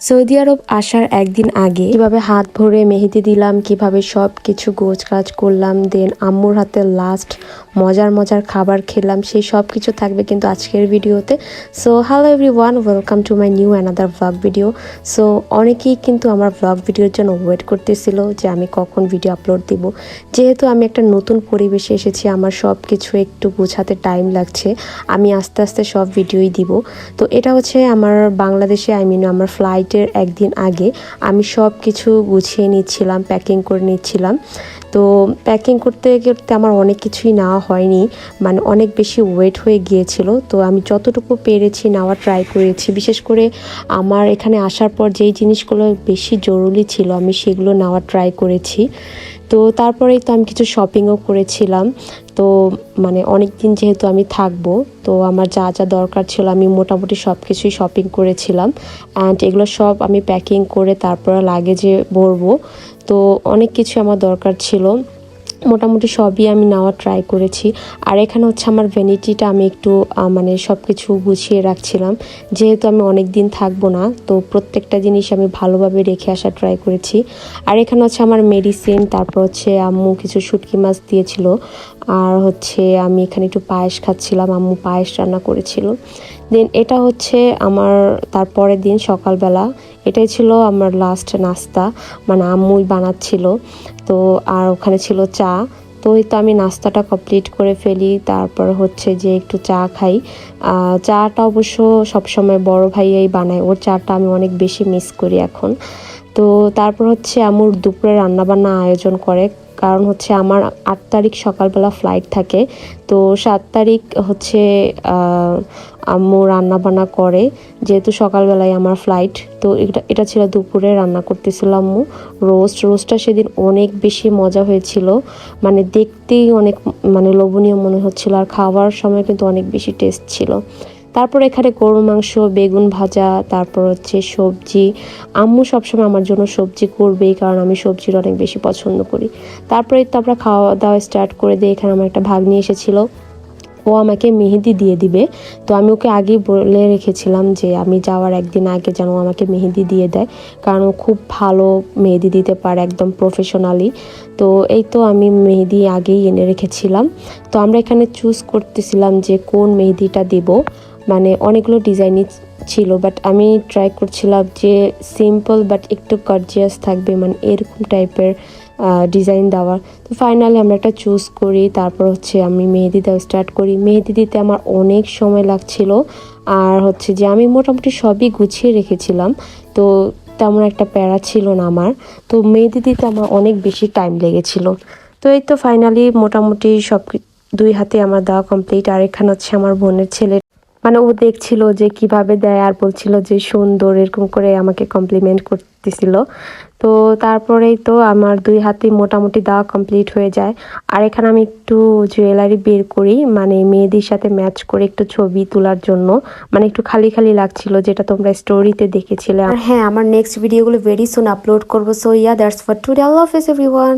Saudi আরব আসার একদিন আগে কীভাবে হাত ভরে মেহেদি দিলাম, কীভাবে সব কিছু গোছ কাজ করলাম দেন আম্মুর হাতে লাস্ট মজার মজার খাবার খেলাম, সেই সব কিছু থাকবে কিন্তু আজকের ভিডিওতে। So hello everyone welcome to my new another blog video so অনেকেই কিন্তু আমার ব্লগ ভিডিওর জন্য ওয়েট করতেছিল যে আমি কখন ভিডিও আপলোড দিব। যেহেতু আমি একটা নতুন পরিবেশে এসেছি, আমার সব কিছু একটু গোছাতে টাইম লাগছে, আমি আস্তে আস্তে সব ভিডিওই দিব। তো এটা হচ্ছে আমার বাংলাদেশে আই মিন আমার ফ্লাইটের একদিন আগে আমি সব কিছু গুছিয়ে নিচ্ছিলাম প্যাকিং করে নিচ্ছিলাম। তো প্যাকিং করতে করতে আমার অনেক কিছুই নেওয়া হয়নি মানে অনেক বেশি ওয়েট হয়ে গিয়েছিল। তো আমি যতটুকু পেরেছি নেওয়া ট্রাই করেছি। বিশেষ করে আমার এখানে আসার পর যেই জিনিসগুলো বেশি জরুরি ছিল, আমি সেগুলো নেওয়া ট্রাই করেছি। তো তারপরেই তো আমি কিছু শপিংও করেছিলাম। তো মানে অনেক দিন যেহেতু আমি থাকব, তো আমার যা যা দরকার ছিল আমি মোটামুটি সব কিছুই শপিং করেছিলাম। অ্যান্ড এগুলো সব আমি প্যাকিং করে তারপরে লাগেজে ভরবো। তো অনেক কিছু আমার দরকার ছিল। মোটামুটি সবই আমি নেওয়ার ট্রাই করেছি। আর এখানে হচ্ছে আমার ভ্যানিটিটা আমি একটু মানে সব কিছু গুছিয়ে রাখছিলাম। যেহেতু আমি অনেক দিন থাকব না, তো প্রত্যেকটা জিনিস আমি ভালোভাবে রেখে আসা ট্রাই করেছি। আর এখানে হচ্ছে আমার মেডিসিন তারপর হচ্ছে আম্মু কিছু শুটকি মাছ দিয়েছিল। আর হচ্ছে আমি এখানে একটু পায়েস খাচ্ছিলাম, আম্মু পায়েস রান্না করেছিল। দেন এটা হচ্ছে আমার তারপরের দিন সকালবেলা। এটাই ছিল আমার লাস্ট নাস্তা। মানে আম্মুই বানাচ্ছিল। তো আর ওখানে ছিল চা। তো এই তো আমি নাস্তাটা কমপ্লিট করে ফেলি। তারপর হচ্ছে যে একটু চা খাই। চাটা অবশ্য সবসময় বড় ভাইয়াই বানায়। ওর চাটা আমি অনেক বেশি মিস করি এখন। তো তারপর হচ্ছে আমুর দুপুরে রান্নাবান্না আয়োজন করে। কারণ হচ্ছে আমার আট তারিখ সকালবেলা ফ্লাইট থাকে। তো সাত তারিখ হচ্ছে আম্মু রান্না বান্না করে। যেহেতু সকালবেলায় আমার ফ্লাইট তো এটা এটা ছিল দুপুরে রান্না করতেছিল আম্মু রোস্ট রোস্টটা সেদিন অনেক বেশি মজা হয়েছিল। মানে দেখতেই অনেক মানে লোভনীয় মনে হচ্ছিল। আর খাওয়ার সময় কিন্তু অনেক বেশি টেস্ট ছিল। তারপর এখানে গরু মাংস, বেগুন ভাজা, তারপর হচ্ছে সবজি। আম্মু সবসময় আমার জন্য সবজি করবেই, কারণ আমি সবজির অনেক বেশি পছন্দ করি। তারপরে তো আমরা খাওয়া দাওয়া স্টার্ট করে দিই এখানে আমার একটা ভাগ্নি এসেছিল। ও আমাকে মেহেদি দিয়ে দিবে। তো আমি ওকে আগেই বলে রেখেছিলাম যে আমি যাওয়ার একদিন আগে যেন আমাকে মেহেদি দিয়ে দেয়, কারণ ও খুব ভালো মেহেদি দিতে পারে একদম প্রফেশনালি তো এই তো আমি মেহেদি আগেই এনে রেখেছিলাম। তো আমরা এখানে চুজ করতেছিলাম যে কোন মেহেদিটা দেব। মানে অনেকগুলো ডিজাইনই ছিল বাট আমি ট্রাই করছিলাম যে সিম্পল বাট একটু গর্জিয়াস থাকবে মানে এরকম টাইপের ডিজাইন দেওয়ার তো ফাইনালি আমরা একটা চুজ করি, তারপর হচ্ছে আমি মেহেদি দেওয়া স্টার্ট করি। মেহেদি দিতে আমার অনেক সময় লাগছিল, আর হচ্ছে যে আমি মোটামুটি সবই গুছিয়ে রেখেছিলাম, তো তেমন একটা প্যারা ছিল না আমার। তো মেহেদি দিতে আমার অনেক বেশি টাইম লেগেছিল। তো এই তো ফাইনালি মোটামুটি সব দুই হাতে আমার দেওয়া কমপ্লিট আর এখানে হচ্ছে আমার বোনের ছেলে মানে ও দেখছিল যে কীভাবে দেয় আর বলছিল যে সুন্দর এরকম করে আমাকে কমপ্লিমেন্ট করতেছিল। তো তারপরেই তো আমার দুই হাতে মোটামুটি দেওয়া কমপ্লিট হয়ে যায়। আর এখানে আমি একটু জুয়েলারি বের করি মানে মেয়েদের সাথে ম্যাচ করে একটু ছবি তোলার জন্য। মানে একটু খালি খালি লাগছিল, যেটা তোমরা স্টোরিতে দেখেছিলে। আর হ্যাঁ আমার নেক্সট ভিডিওগুলো ভেরি সুন আপলোড করব। So yeah that's for today Allah হাফেজ এভরিওয়ান